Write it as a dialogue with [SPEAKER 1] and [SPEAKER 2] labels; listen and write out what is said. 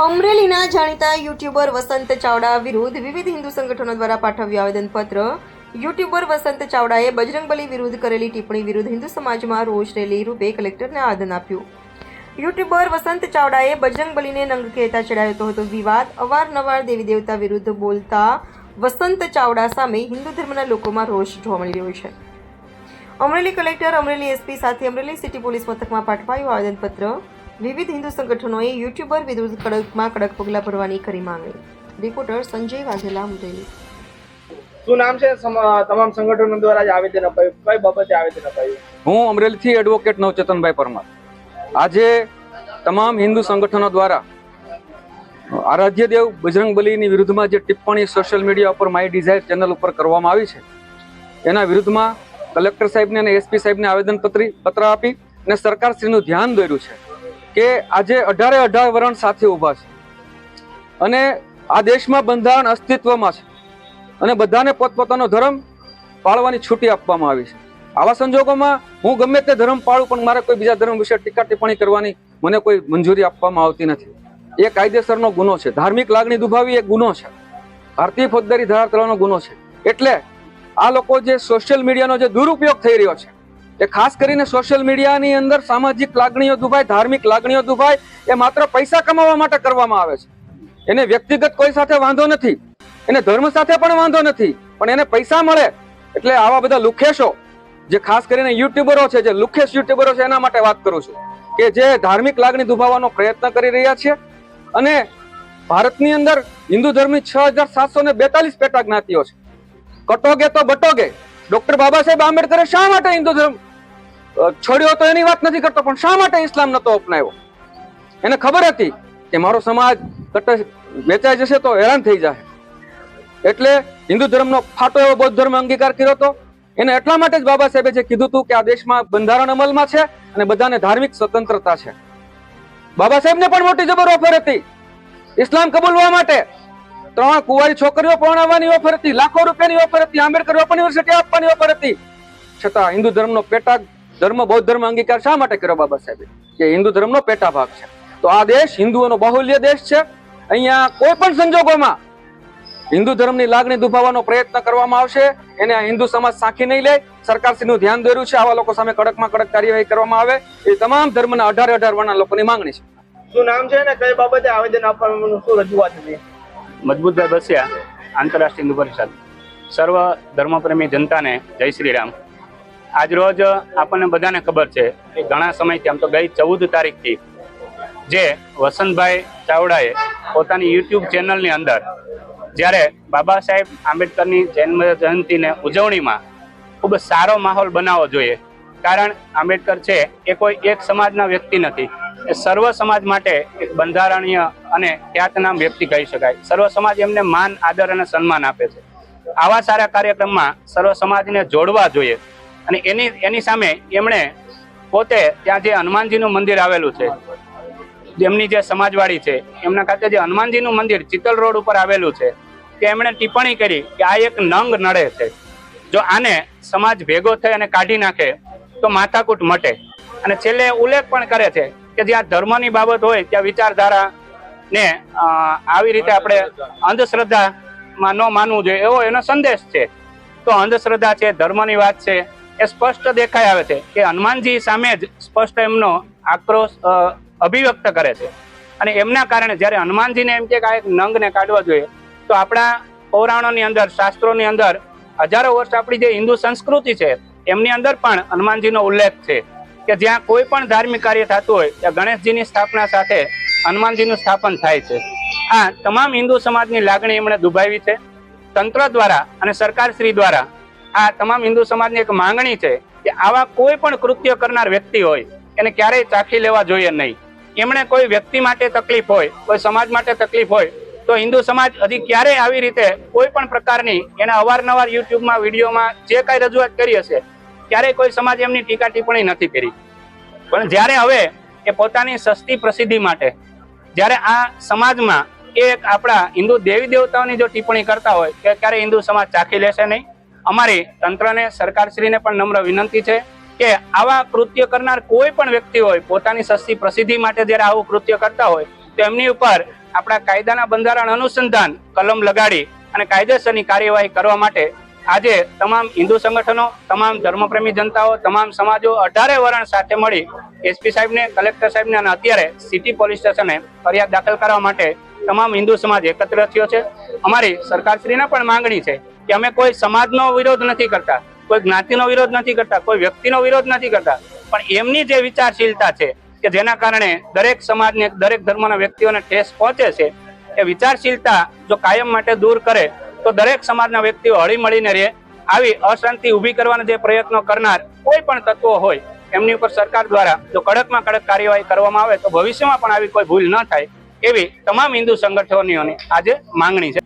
[SPEAKER 1] અમરેલીના જાણીતા યુટ્યુબર વસંત ચાવડા વિરુદ્ધ વિવિધ હિન્દુ સંગઠનો દ્વારા પાઠવ્યું આવેદનપત્ર. યુટ્યુબર વસંત ચાવડાએ બજરંગબલી વિરુદ્ધ કરેલી ટિપ્પણી વિરુદ્ધ હિન્દુ સમાજમાં રોષ રેલી રૂપે કલેક્ટરને આવેદન આપ્યું. યુટ્યુબર વસંત ચાવડાએ બજરંગબલીને નંગ કહેતા ચડાવ્યો હતો વિવાદ. અવારનવાર દેવી દેવતા વિરુદ્ધ બોલતા વસંત ચાવડા સામે હિન્દુ ધર્મના લોકોમાં રોષ જોવા મળી રહ્યો છે. અમરેલી કલેક્ટર, અમરેલી એસપી સાથે અમરેલી સિટી પોલીસ મથકમાં પાઠવાયું આવેદનપત્ર. વિવિધ હિન્દુ સંગઠનોએ યુટ્યુબર વિરુદ્ધ કડકમાં કડક પગલાં ભરવાની કરી માંગણી. રિપોર્ટર સંજય વાઘેલા અમરેલી
[SPEAKER 2] શું નામ છે? સમ- તમામ સંગઠનો દ્વારા જ આવેદન અપાયું. કઈ બાબતે આવેદન અપાયું?
[SPEAKER 3] હું અમરેલીથી એડવોકેટ નવચેતનભાઈ પરમાર. આજે તમામ હિન્દુ સંગઠનો દ્વારા આરાધ્ય દેવ બજરંગ બલીની વિરુદ્ધમાં જે ટિપ્પણી સોશિયલ મીડિયા ઉપર માય ડિઝાયર ચેનલ ઉપર કરવામાં આવી છે એના વિરુદ્ધમાં કલેક્ટર સાહેબને અને એસપી સાહેબને આવેદનપત્રી પત્ર આપી અને સરકારશ્રીનું ધ્યાન દોર્યું છે. કે આજે અઢારે અઢાર વરણ સાથે ઊભા છે. અને આ દેશમાં બંધારણ અસ્તિત્વમાં છે. અને બધાને પોતપોતાનો ધર્મ પાળવાની છૂટી આપવામાં આવી છે. આવા સંજોગોમાં હું ગમે તે ધર્મ પાળું, પણ મારે કોઈ બીજા ધર્મ વિશે ટીકા ટિપ્પણી કરવાની મને કોઈ મંજૂરી આપવામાં આવતી નથી. એ કાયદેસરનો ગુનો છે. ધાર્મિક લાગણી દુભાવી એ ગુનો છે. ભારતીય ફોજદારી ધારા ગુનો છે. એટલે આ લોકો જે સોશિયલ મીડિયાનો જે દુરુપયોગ થઈ રહ્યો છે એ ખાસ કરીને સોશિયલ મીડિયાની અંદર સામાજિક લાગણીઓ દુભાય, ધાર્મિક લાગણીઓ દુભાય, એ માત્ર પૈસા કમાવા માટે કરવામાં આવે છે. એને વ્યક્તિગત કોઈ સાથે વાંધો નથી, એને ધર્મ સાથે પણ વાંધો નથી, પણ એને પૈસા મળે એટલે આવા બધા લુખેશો, જે ખાસ કરીને યુટ્યુબરો છે, જે લુખેશ યુટ્યુબરો છે, એના માટે વાત કરું છું, કે જે ધાર્મિક લાગણી દુભાવવાનો પ્રયત્ન કરી રહ્યા છે અને ભારતની અંદર હિન્દુ ધર્મની છ હજાર સાતસો ને બેતાલીસ પેટા જ્ઞાતિઓ છે. કટોગે તો બટોગે. ડોક્ટર બાબા સાહેબ આંબેડકરે શા માટે હિન્દુ ધર્મ છોડ્યો તો એની વાત નથી કરતો, પણ શા માટે ઇસ્લામ નતો અપનાવ્યો? એને ખબર હતી કે મારો સમાજ કટ વેચાઈ જશે તો હેરાન થઈ જાય. એટલે હિન્દુ ધર્મનો ફાટો એવો બૌદ્ધ ધર્મ અંગીકાર કર્યો હતો. એને એટલા માટે જ બાબા સાહેબે જે કીધું હતું કે આ દેશમાં બંધારણ અમલમાં છે અને બધાને ધાર્મિક સ્વતંત્રતા છે. બાબા સાહેબને પણ મોટી જબર ઓફર હતી. ઇસ્લામ કબૂલવા માટે ત્રણ કુંવારી છોકરીઓ પરણાવવાની ઓફર હતી, લાખો રૂપિયાની ઓફર હતી, આંબેડકર યુનિવર્સિટી આપવાની ઓફર હતી. છતાં હિન્દુ ધર્મનો પેટા ધર્મ બૌદ્ધ ધર્મ અંગીકાર શા માટે કર્યો બાબા સાહેબે? કે હિન્દુ ધર્મનો પેટા ભાગ છે. તો આ દેશ હિન્દુઓનો બાહુલ્ય દેશ છે. અહીંયા કોઈ પણ સંજોગોમાં હિન્દુ ધર્મની લાગણી દુભાવવાનો પ્રયત્ન કરવામાં આવશે. એને આ હિન્દુ સમાજ સાંખી નહીં લે. સરકારશ્રીનું ધ્યાન દોર્યું છે. આવા લોકો સામે કડકમાં કડક કાર્યવાહી કરવામાં આવે. એ તમામ ધર્મના અઢારે અઢાર વર્ણના લોકોની માંગણી છે.
[SPEAKER 2] શું નામ છે ને કઈ બાબતે આવેદન આપવાનું શું રજૂઆત હતી
[SPEAKER 4] મજબૂતભાઈ બસિયા આંતરરાષ્ટ્રીય હિન્દુ પરિષદ. સર્વ ધર્મપ્રેમી જનતાને જય શ્રી રામ. આજ રોજ આપણને બધાને ખબર છે કે ઘણા સમયથી આમ તો ગઈ ચૌદ તારીખથી જે વસંતભાઈ ચાવડાએ પોતાની યુટ્યુબ ચેનલની અંદર જ્યારે બાબા સાહેબ આંબેડકરની જન્મ જયંતિને ઉજવણીમાં ખૂબ સારો માહોલ બનાવવો જોઈએ. કારણ આંબેડકર છે એ કોઈ એક સમાજના વ્યક્તિ નથી. એ સર્વ સમાજ માટે એક બંધારણીય અને ખ્યાતનામ વ્યક્તિ કહી શકાય. સર્વ સમાજ એમને માન, આદર અને સન્માન આપે છે. આવા સારા કાર્યક્રમમાં સર્વ સમાજને જોડવા જોઈએ. અને એની એની સામે એમણે પોતે ત્યાં જે હનુમાનજીનું મંદિર આવેલું છે, જેમની જે સમાજવાડી છે, એમના ખાતે જે હનુમાનજીનું મંદિર ચિત્તલ રોડ ઉપર આવેલું છે કે એમણે ટિપ્પણી કરી કે આ એક નંગ નડે છે. જો આને સમાજ ભેગો થઈ અને કાઢી નાખે, તો માથાકૂટ મટે. અને છેલ્લે ઉલ્લેખ પણ કરે છે કે જ્યાં ધર્મની બાબત હોય, ત્યાં વિચારધારા ને આવી રીતે આપણે અંધશ્રદ્ધામાં ન માનવું જોઈએ એવો એનો સંદેશ છે. તો અંધશ્રદ્ધા છે, ધર્મની વાત છે એ સ્પષ્ટ દેખાઈ આવે છે કે હનુમાનજી સામે જ સ્પષ્ટ એમનો આક્રોશ અભિવ્યક્ત કરે છે. અને એમના કારણે જ્યારે હનુમાનજીને એમ કે આ એક નંગને કાઢવા જોઈએ, તો આપણા પૌરાણોની અંદર, શાસ્ત્રોની અંદર, હજારો વર્ષ આપણી જે હિન્દુ સંસ્કૃતિ છે, એમની અંદર પણ હનુમાનજીનો ઉલ્લેખ છે કે જ્યાં કોઈ પણ ધાર્મિક કાર્ય થતું હોય, ત્યાં ગણેશજીની સ્થાપના સાથે હનુમાનજીનું સ્થાપન થાય છે. આ તમામ હિન્દુ સમાજની લાગણી એમણે દુભાવી છે. તંત્ર દ્વારા અને સરકારશ્રી દ્વારા આ તમામ હિન્દુ સમાજની એક માંગણી છે કે આવા કોઈ પણ કૃત્ય કરનાર વ્યક્તિ હોય, એને ક્યારેય ચાખી લેવા જોઈએ નહીં. એમણે કોઈ વ્યક્તિ માટે તકલીફ હોય, કોઈ સમાજ માટે તકલીફ હોય, તો હિન્દુ સમાજ હજી ક્યારેય આવી રીતે કોઈ પણ પ્રકારની એના અવારનવાર યુટ્યુબમાં વિડીયોમાં જે કાંઈ રજૂઆત કરી હશે, ક્યારેય કોઈ સમાજ એમની ટીકા ટિપ્પણી નથી કરી. પણ જ્યારે હવે એ પોતાની સસ્તી પ્રસિદ્ધિ માટે, જ્યારે આ સમાજમાં એક આપણા હિન્દુ દેવી દેવતાઓની જો ટિપ્પણી કરતા હોય, કે ક્યારે હિન્દુ સમાજ ચાખી લેશે નહીં? અમારી તંત્રને, સરકારશ્રીને પણ નમ્ર વિનંતી છે કે આવા કૃત્ય કરનાર કોઈ પણ વ્યક્તિ હોય, પોતાની સસ્તી પ્રસિદ્ધિ માટે જ્યારે આવું કૃત્ય કરતા હોય, તો એમની ઉપર આપણા કાયદાના બંધારણ અનુસંધાન કલમ લગાડી અને કાયદેસરની કાર્યવાહી કરવા માટે આજે તમામ હિન્દુ સંગઠનો, તમામ ધર્મપ્રેમી જનતાઓ, તમામ સમાજો અઢારે વરણ સાથે મળી એસપી સાહેબને, કલેક્ટર સાહેબને અને અત્યારે સિટી પોલીસ સ્ટેશને ફરિયાદ દાખલ કરવા માટે તમામ હિન્દુ સમાજ એકત્ર થયો છે. અમારી સરકારશ્રીને પણ માંગણી છે કે અમે કોઈ સમાજનો વિરોધ નથી કરતા, કોઈ જ્ઞાતિનો વિરોધ નથી કરતા, કોઈ વ્યક્તિનો વિરોધ નથી કરતા. પણ એમની જે વિચારશીલતા છે, કે જેના કારણે દરેક સમાજને, દરેક ધર્મના વ્યક્તિઓને ઠેસ પહોંચે છે, એ વિચારશીલતા જો કાયમ માટે દૂર કરે, તો દરેક સમાજના વ્યક્તિઓ હળી મળીને રહે. આવી અશાંતિ ઊભી કરવાના જે પ્રયત્નો કરનાર કોઈ પણ તત્વો હોય, એમની ઉપર સરકાર દ્વારા જો કડકમાં કડક કાર્યવાહી કરવામાં આવે, તો ભવિષ્યમાં પણ આવી કોઈ ભૂલ ન થાય, એવી તમામ હિન્દુ સંગઠનોની આજે માંગણી છે.